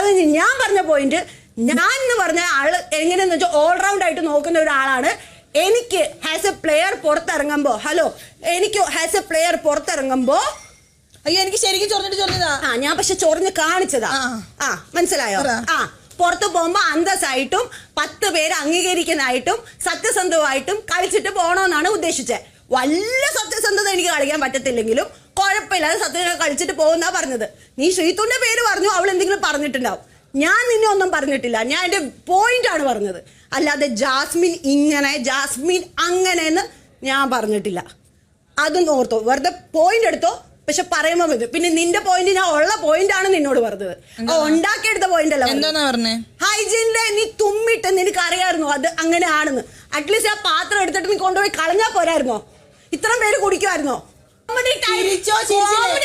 അത് ഞാൻ പറഞ്ഞ പോയിന്റ് ഞാൻ എന്ന് പറഞ്ഞ ആൾ എങ്ങനെയെന്ന് വെച്ചാൽ ഓൾറൗണ്ട് ആയിട്ട് നോക്കുന്ന ഒരാളാണ്. എനിക്ക് ഹാസ് എ പ്ലെയർ പുറത്തിറങ്ങുമ്പോ ഹലോ എനിക്ക് ഹാസ് എ പ്ലെയർ പുറത്തിറങ്ങുമ്പോ അയ്യോ എനിക്ക് ശരിക്കും ചൊറിഞ്ഞിട്ട് ചൊറിഞ്ഞതാ. ആ ഞാൻ പക്ഷെ ചൊറിഞ്ഞ് കാണിച്ചതാ. ആ. ആ മനസ്സിലായോ? ആ പുറത്ത് പോകുമ്പോ അന്തസ്സായിട്ടും പത്ത് പേര് അംഗീകരിക്കുന്നതായിട്ടും സത്യസന്ധമായിട്ടും കളിച്ചിട്ട് പോകണമെന്നാണ് ഉദ്ദേശിച്ചത് വല്ല സത്യസന്ധത എനിക്ക് കളിക്കാൻ പറ്റത്തില്ലെങ്കിലും കുഴപ്പമില്ലാതെ സത്യം കളിച്ചിട്ട് പോകുന്നാ പറഞ്ഞത്. നീ ശ്രീത്തുന്റെ പേര് പറഞ്ഞു അവൾ എന്തെങ്കിലും പറഞ്ഞിട്ടുണ്ടാവും. ഞാൻ നിന്നെ ഒന്നും പറഞ്ഞിട്ടില്ല. ഞാൻ എന്റെ പോയിന്റ് ആണ് പറഞ്ഞത്. അല്ലാതെ ജാസ്മിൻ ഇങ്ങനെ ജാസ്മിൻ അങ്ങനെ എന്ന് ഞാൻ പറഞ്ഞിട്ടില്ല. അതൊന്നും ഓർത്തോ. വെറുതെ പോയിന്റ് എടുത്തോ. പക്ഷെ പറയുമ്പോ വരും പിന്നെ നിന്റെ പോയിന്റ് ഞാൻ ഉള്ള പോയിന്റ് ആണ് നിന്നോട് പറഞ്ഞത്. ഉണ്ടാക്കിയെടുത്ത പോയിന്റ് അല്ല പറഞ്ഞേ? ഹൈജീനിലെ നീ തുമ്മിട്ട് നിനക്ക് അറിയായിരുന്നു അത് അങ്ങനെയാണെന്ന്. അറ്റ്ലീസ്റ്റ് ആ പാത്രം എടുത്തിട്ട് നീ കൊണ്ടുപോയി കളഞ്ഞാ പോരായിരുന്നോ? ഇത്രയും പേര് കുടിക്കുമായിരുന്നോ? 交情，我们